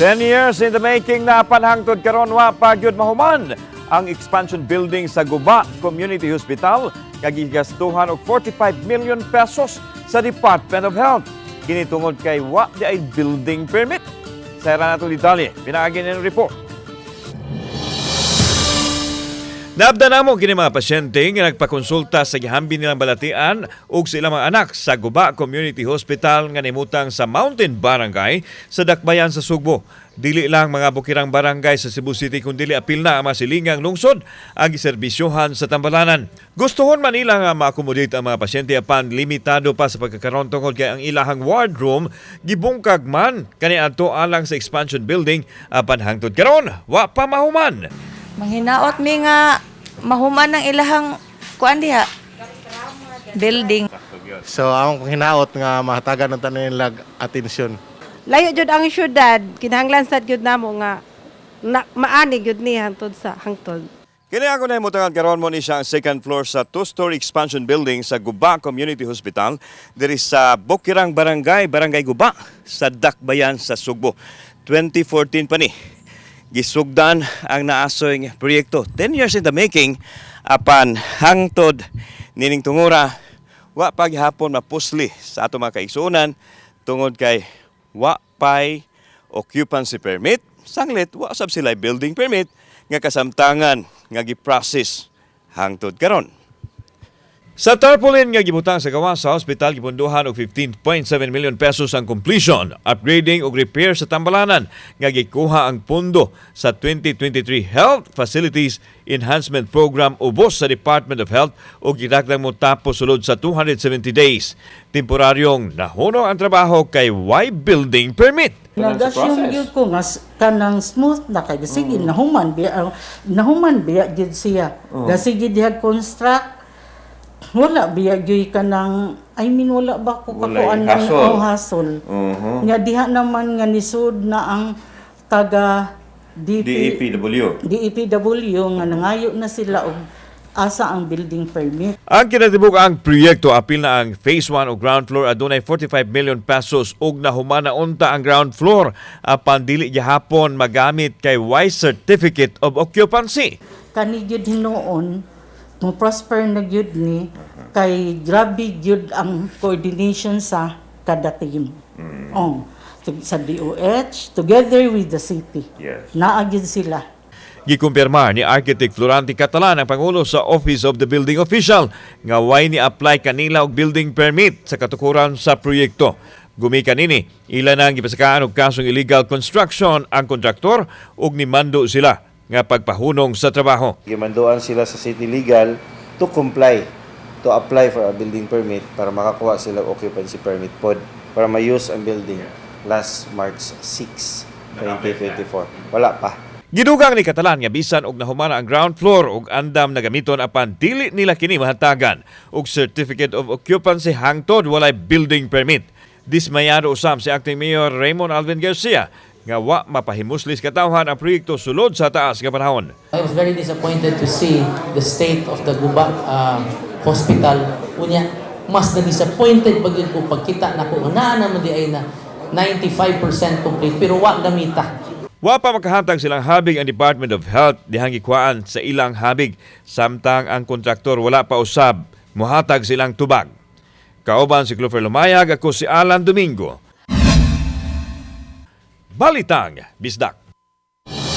10 years in the making na panhangtod karon wa pa gyud mahuman ang expansion building sa Guba Community Hospital nga gigastuhan og 45 million pesos sa Department of Health. Kini tungod kay wa di ay building permit. Sa nato detalye, pinaagi ng report. Naabda na mo kini mga pasyente nga nagpakonsulta sa gihambi nilang balatian ug sa ilang mga anak sa Guba Community Hospital nga nimutang sa Mountain Barangay sa Dakbayan sa Sugbo. Dili lang mga bukirang barangay sa Cebu City kundi apil na ang mga silingang lungsod ang giserbisyohan sa Tambalanan. Gustuhon man nila nga ma-accommodate ang mga pasyente apan limitado pa sa pagkakaroon tungod kay ang ilahang ward room gibungkag man kani adto alang sa expansion building apan hangtod karon wa pa mahuman. Manghinaot mi nga mahuman ng ilahang kuan diha building. So ang hinaot nga mahatagan ng tanan lag atensyon. Layo jud ang syudad, kinahanglan sad jud namo nga na, maani jud ni hangtod sa hangtod. Kini ako na imutangan karon mo ni siya ang second floor sa two-story expansion building sa Guba Community Hospital diri sa Bukirang Barangay, Barangay Guba sa Dakbayan sa Sugbo. 2014 pa ni. Gisugdan ang naasoy nga proyekto. 10 years in the making apan hangtod nining tungura wa paghapon mapusli sa ato mga kaigsuonan tungod kay wa pay occupancy permit sanglit wa sab sila building permit nga kasamtangan nga gi-process hangtod karon. Sa tarpaulin nga gibutang sa gawa sa hospital gipunduhan og 15.7 million pesos ang completion, upgrading ug repair sa Tambalanan nga gikuha ang pundo sa 2023 Health Facilities Enhancement Program ubos sa Department of Health ug gidagdag mo tapos sulod sa 270 days. Temporaryong nahuno ang trabaho kay Y Building Permit. Nag-assume gyud ko nga kanang smooth na kay sige nahuman biya ang- nahuman biya gyud siya. Gasige diha construct wala biya gyud kanang I mean wala ba ko kakuan ng hasol. oh, hasol. Nga diha naman nga nisud na ang taga DP, DAPW. DEPW nga nangayo na sila og asa ang building permit. Ang kinatibuk ang proyekto apil na ang phase 1 o ground floor adunay 45 million pesos ug nahumana unta ang ground floor apan dili gihapon magamit kay Y certificate of occupancy. kani gyud hinuon mo prosper na gyud ni kay grabe gyud ang coordination sa kada team. Oh, to- sa DOH together with the city. Yes. Naa gyud sila. Gikumpirma ni Architect Florante Catalan ang pangulo sa Office of the Building Official nga way ni apply kanila og building permit sa katukuran sa proyekto. Gumikan nini, ila na ang gipasakaan og kasong illegal construction ang kontraktor ug nimando sila nga pagpahunong sa trabaho. Gimanduan sila sa city legal to comply, to apply for a building permit para makakuha sila occupancy permit pod para ma-use ang building last March 6, 2024. Wala pa. Gidugang ni Catalan nga bisan og nahumana ang ground floor ug andam na gamiton apan dili nila kini mahatagan og certificate of occupancy hangtod walay building permit. Dismayado usam si acting mayor Raymond Alvin Garcia nga wa mapahimuslis katawhan ang proyekto sulod sa taas nga panahon. I was very disappointed to see the state of the Guba uh, Hospital. Unya, mas na disappointed pag yun ko pagkita na ko na naman di ay na 95% complete pero wa gamita. Wa pa makahatag silang habig ang Department of Health dihang gikwaan sa ilang habig samtang ang kontraktor wala pa usab muhatag silang tubag. Kauban si Clover Lumayag ako si Alan Domingo. Balitang Bisdak.